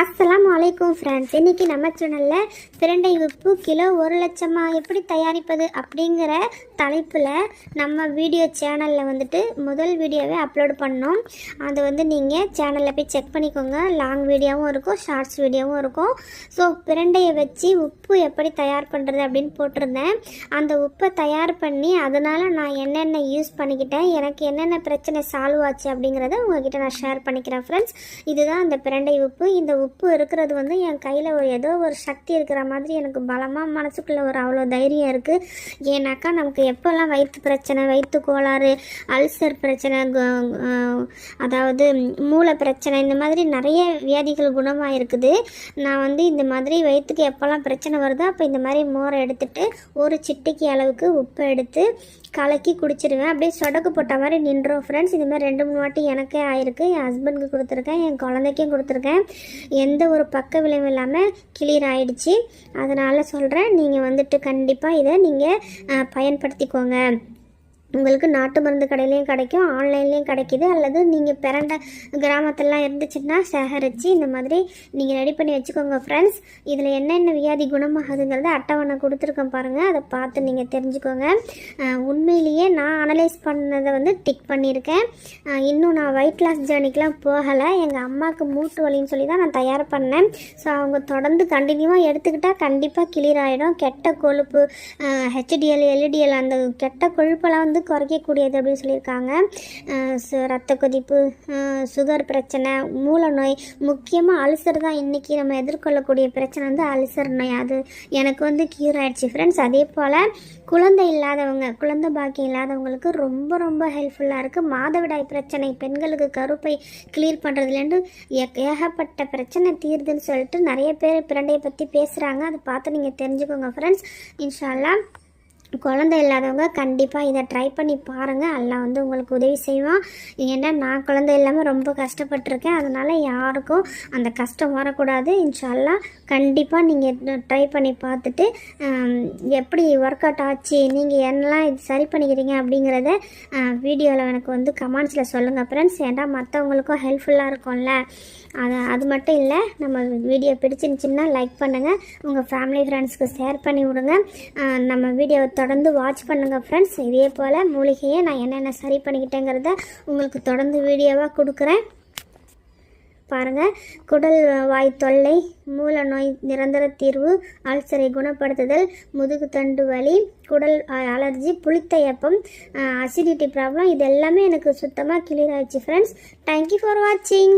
அஸ்லாம் வலைக்கும் ஃப்ரெண்ட்ஸ் இன்றைக்கி நம்ம சேனலில் பிரண்டை உப்பு கிலோ ஒரு லட்சமாக எப்படி தயாரிப்பது அப்படிங்கிற தலைப்பில் நம்ம வீடியோ சேனலில் வந்துட்டு முதல் வீடியோவே அப்லோட் பண்ணோம். அது வந்து நீங்கள் சேனலில் போய் செக் பண்ணிக்கோங்க. லாங் வீடியோவும் இருக்கும் ஷார்ட்ஸ் வீடியோவும் இருக்கும். ஸோ பிரண்டையை வச்சு உப்பு எப்படி தயார் பண்ணுறது அப்படின்னு போட்டிருந்தேன். அந்த உப்பை தயார் பண்ணி அதனால் நான் என்னென்ன யூஸ் பண்ணிக்கிட்டேன் எனக்கு என்னென்ன பிரச்சனை சால்வ் ஆச்சு அப்படிங்கிறத உங்ககிட்ட நான் ஷேர் பண்ணிக்கிறேன் ஃப்ரெண்ட்ஸ் இதுதான் அந்த பிரண்டை உப்பு. இந்த உப்பு இருக்கிறது வந்து என் கையில் ஒரு ஏதோ ஒரு சக்தி இருக்கிற மாதிரி எனக்கு பலமாக மனசுக்குள்ளே ஒரு அவ்வளோ தைரியம் இருக்குது ஏன்னாக்கா நமக்கு எப்போல்லாம் வயிற்று பிரச்சனை வயிற்று கோளாறு அல்சர் பிரச்சனை அதாவது மூளை பிரச்சனை இந்த மாதிரி நிறைய வியாதிகள் குணமாக இருக்குது நான் வந்து இந்த மாதிரி வயிற்றுக்கு எப்போல்லாம் பிரச்சனை வருதோ அப்போ இந்த மாதிரி மோரை எடுத்துட்டு ஒரு சிட்டிக்கு அளவுக்கு உப்பு எடுத்து கலக்கி குடிச்சிருவேன். அப்படியே சொடக்கு போட்ட மாதிரி நின்றோம் ஃப்ரெண்ட்ஸ் இது மாதிரி ரெண்டு மூணு வாட்டி எனக்கே ஆயிருக்கு. என் ஹஸ்பண்டுக்கு கொடுத்துருக்கேன். என் குழந்தைக்கும் கொடுத்துருக்கேன். எந்த ஒரு பக்க விளைவும் இல்லாமல் கிளியர் ஆகிடுச்சி அதனால் சொல்கிறேன் நீங்கள் வந்துட்டு கண்டிப்பாக இதை நீங்கள் பயன்படுத்திக்கோங்க. உங்களுக்கு நாட்டு மருந்து கடையிலையும் கிடைக்கும் ஆன்லைன்லேயும் கிடைக்கிது. அல்லது நீங்கள் பிறண்ட கிராமத்திலலாம் இருந்துச்சுன்னா சேகரித்து இந்த மாதிரி நீங்கள் ரெடி பண்ணி வச்சுக்கோங்க ஃப்ரெண்ட்ஸ் இதில் என்னென்ன வியாதி குணமாகுதுங்கிறத அட்டவணை கொடுத்துருக்கேன் பாருங்கள் அதை பார்த்து நீங்கள் தெரிஞ்சுக்கோங்க. உண்மையிலேயே நான் அனலைஸ் பண்ணதை வந்து டிக் பண்ணியிருக்கேன். இன்னும் நான் வெயிட் லாஸ் ஜேர்னிக்கெலாம் போகலை. எங்கள் அம்மாவுக்கு மூட்டு வலின்னு சொல்லி தான் நான் தயார் பண்ணேன். ஸோ அவங்க தொடர்ந்து கண்டினியூவாக எடுத்துக்கிட்டால் கண்டிப்பாக கிளியர் ஆகிடும் கெட்ட கொழுப்பு ஹெச்டிஎல் எல்இடிஎல் அந்த கெட்ட கொழுப்பெல்லாம் வந்து குறைக்கக்கூடியது அப்படின்னு சொல்லியிருக்காங்க. ரத்த கொதிப்பு சுகர் பிரச்சனை மூல நோய் முக்கியமாக அல்சர் தான் இன்றைக்கி நம்ம எதிர்கொள்ளக்கூடிய பிரச்சனை வந்து அல்சர் நோய். அது எனக்கு வந்து கியூர் ஆயிடுச்சு. ஃப்ரெண்ட்ஸ் அதே போல் குழந்தை இல்லாதவங்க குழந்தை பாக்கியம் இல்லாதவங்களுக்கு ரொம்ப ரொம்ப ஹெல்ப்ஃபுல்லாக இருக்குது மாதவிடாய் பிரச்சனை பெண்களுக்கு கருப்பை கிளியர் பண்ணுறதுலேருந்து ஏகப்பட்ட பிரச்சனை தீர்துன்னு சொல்லிட்டு நிறைய பேர் பிரண்டையை பற்றி பேசுகிறாங்க அதை பார்த்து நீங்கள் தெரிஞ்சுக்கோங்க. ஃப்ரெண்ட்ஸ் இன்ஷால்லா குழந்தை இல்லாதவங்க கண்டிப்பாக இதை ட்ரை பண்ணி பாருங்கள் எல்லாம் வந்து உங்களுக்கு உதவி செய்வான். ஏன்னா நான் குழந்தை இல்லாமல் ரொம்ப கஷ்டப்பட்டிருக்கேன். அதனால் யாருக்கும் அந்த கஷ்டம் வரக்கூடாது. இன்ஷால்லா கண்டிப்பாக நீங்கள் ட்ரை பண்ணி பார்த்துட்டு எப்படி ஒர்க் அவுட் ஆச்சு நீங்கள் என்னெல்லாம் இது சரி பண்ணிக்கிறீங்க அப்படிங்கிறத வீடியோவில் எனக்கு வந்து கமெண்ட்ஸில் சொல்லுங்கள் ஃப்ரெண்ட்ஸ் ஏன்டா மற்றவங்களுக்கும் ஹெல்ப்ஃபுல்லாக இருக்கும்ல? அது அது மட்டும் இல்லை நம்ம வீடியோ பிடிச்சிருந்துச்சின்னா லைக் பண்ணுங்கள் உங்கள் ஃபேமிலி ஃப்ரெண்ட்ஸ்க்கு ஷேர் பண்ணி விடுங்க. நம்ம வீடியோவை தொடர்ந்து வாட்ச் பண்ணுங்கள் ஃப்ரெண்ட்ஸ் இதே போல் மூலிகையை நான் என்னென்ன சரி பண்ணிக்கிட்டேங்கிறத உங்களுக்கு தொடர்ந்து வீடியோவாக கொடுக்குறேன். பாருங்கள் குடல் வாய் தொல்லை மூல நோய் நிரந்தர தீர்வு அல்சரை குணப்படுத்துதல் முதுகு தண்டு வலி குடல் அலர்ஜி புளித்த எப்பம் அசிடிட்டி ப்ராப்ளம் இது எல்லாமே எனக்கு சுத்தமாக கிளியர் ஆயிடுச்சு ஃப்ரெண்ட்ஸ் தேங்க்யூ ஃபார் வாட்சிங்